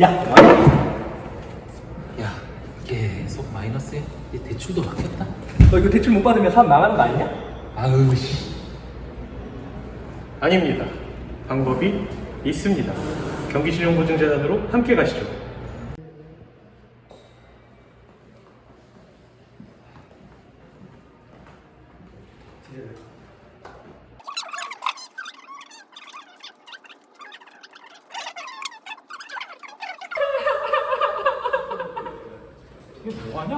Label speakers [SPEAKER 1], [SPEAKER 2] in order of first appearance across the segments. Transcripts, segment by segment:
[SPEAKER 1] 야,
[SPEAKER 2] 야, 계속 마이너스에 이 대출도 막혔다.
[SPEAKER 1] 너 이거 대출 못 받으면 사업 나가는 거 아니냐?
[SPEAKER 2] 아우 씨.
[SPEAKER 3] 아닙니다. 방법이 있습니다. 경기신용보증재단으로 함께 가시죠.
[SPEAKER 1] 이게 뭐하냐?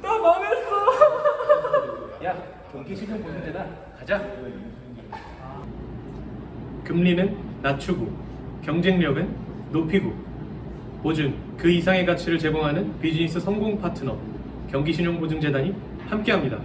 [SPEAKER 1] 나 망했어. 야, 경기실용보증재단 가자.
[SPEAKER 3] 금리는 낮추고 경쟁력은 높이고 보증 그 이상의 가치를 제공하는 비즈니스 성공 파트너 경기신용보증재단이 함께합니다.